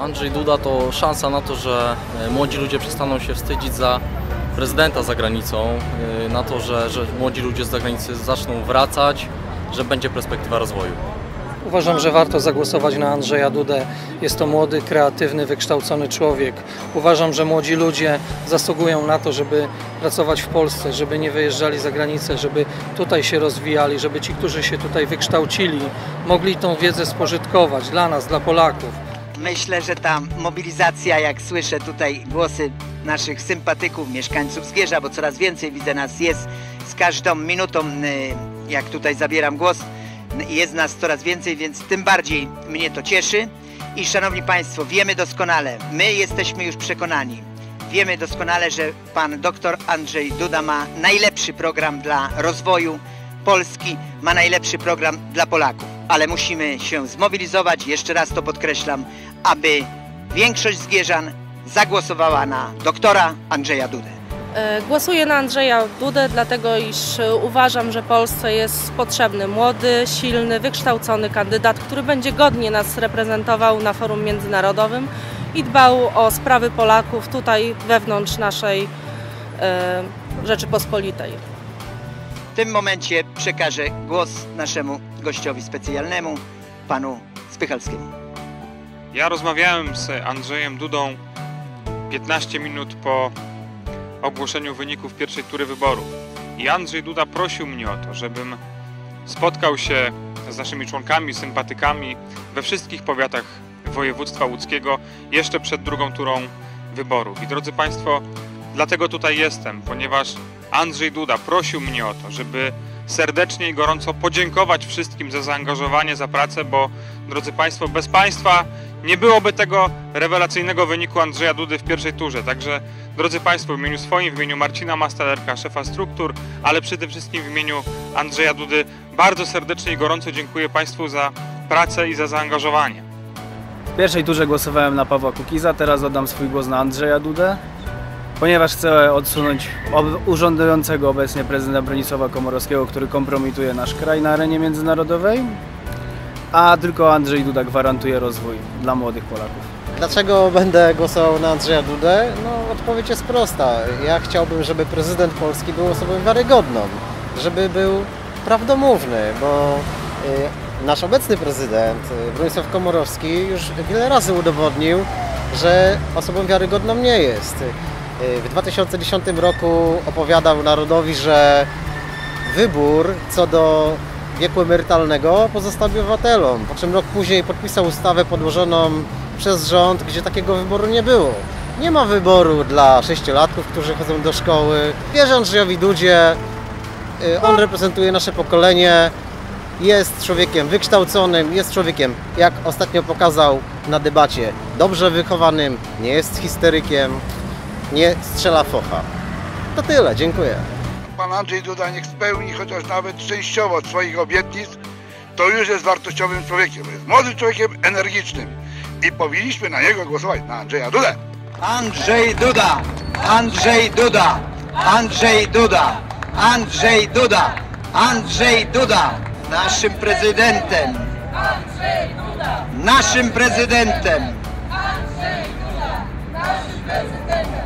Andrzej Duda to szansa na to, że e, młodzi ludzie przestaną się wstydzić za prezydenta za granicą, e, na to, że, że młodzi ludzie z zagranicy zaczną wracać, że będzie perspektywa rozwoju. Uważam, że warto zagłosować na Andrzeja Dudę. Jest to młody, kreatywny, wykształcony człowiek. Uważam, że młodzi ludzie zasługują na to, żeby pracować w Polsce, żeby nie wyjeżdżali za granicę, żeby tutaj się rozwijali, żeby ci, którzy się tutaj wykształcili, mogli tą wiedzę spożytkować dla nas, dla Polaków. Myślę, że ta mobilizacja, jak słyszę tutaj głosy naszych sympatyków, mieszkańców Zgierza, bo coraz więcej widzę nas jest z każdą minutą, y, jak tutaj zabieram głos, jest nas coraz więcej, więc tym bardziej mnie to cieszy. I szanowni Państwo, wiemy doskonale, my jesteśmy już przekonani, wiemy doskonale, że pan doktor Andrzej Duda ma najlepszy program dla rozwoju Polski, ma najlepszy program dla Polaków. Ale musimy się zmobilizować, jeszcze raz to podkreślam, aby większość Zgierzan zagłosowała na doktora Andrzeja Dudę. E, Głosuję na Andrzeja Dudę, dlatego iż e, uważam, że Polsce jest potrzebny młody, silny, wykształcony kandydat, który będzie godnie nas reprezentował na forum międzynarodowym i dbał o sprawy Polaków tutaj wewnątrz naszej e, Rzeczypospolitej. Tym momencie przekażę głos naszemu gościowi specjalnemu, panu Spychalskiemu. Ja rozmawiałem z Andrzejem Dudą 15 minut po ogłoszeniu wyników pierwszej tury wyborów. I Andrzej Duda prosił mnie o to, żebym spotkał się z naszymi członkami, sympatykami we wszystkich powiatach województwa łódzkiego jeszcze przed drugą turą wyborów. I drodzy Państwo, dlatego tutaj jestem, ponieważ Andrzej Duda prosił mnie o to, żeby serdecznie i gorąco podziękować wszystkim za zaangażowanie, za pracę, bo drodzy Państwo, bez Państwa nie byłoby tego rewelacyjnego wyniku Andrzeja Dudy w pierwszej turze. Także, drodzy Państwo, w imieniu swoim, w imieniu Marcina Mastalerka, szefa struktur, ale przede wszystkim w imieniu Andrzeja Dudy, bardzo serdecznie i gorąco dziękuję Państwu za pracę i za zaangażowanie. W pierwszej turze głosowałem na Pawła Kukiza, teraz oddam swój głos na Andrzeja Dudę, ponieważ chcę odsunąć urzędującego obecnie prezydenta Bronisława Komorowskiego, który kompromituje nasz kraj na arenie międzynarodowej, a tylko Andrzej Duda gwarantuje rozwój dla młodych Polaków. Dlaczego będę głosował na Andrzeja Dudę? No odpowiedź jest prosta. Ja chciałbym, żeby prezydent Polski był osobą wiarygodną, żeby był prawdomówny, bo y, nasz obecny prezydent y, Bronisław Komorowski już wiele razy udowodnił, że osobą wiarygodną nie jest. Y, W 2010 roku opowiadał narodowi, że wybór co do wieku emerytalnego pozostawi obywatelom, po czym rok później podpisał ustawę podłożoną przez rząd, gdzie takiego wyboru nie było. Nie ma wyboru dla sześciolatków, którzy chodzą do szkoły. Wierzę Andrzejowi Dudzie, y, on reprezentuje nasze pokolenie, jest człowiekiem wykształconym, jest człowiekiem, jak ostatnio pokazał na debacie, dobrze wychowanym, nie jest histerykiem, nie strzela focha. To tyle, dziękuję. Pan Andrzej Duda niech spełni chociaż nawet częściowo swoich obietnic, to już jest wartościowym człowiekiem. Jest młodym człowiekiem, energicznym i powinniśmy na niego głosować, na Andrzeja Dudę. Andrzej Duda! Andrzej Duda! Andrzej Duda! Andrzej Duda! Andrzej Duda! Naszym prezydentem! Andrzej Duda! Naszym prezydentem! Andrzej Duda! Naszym prezydentem!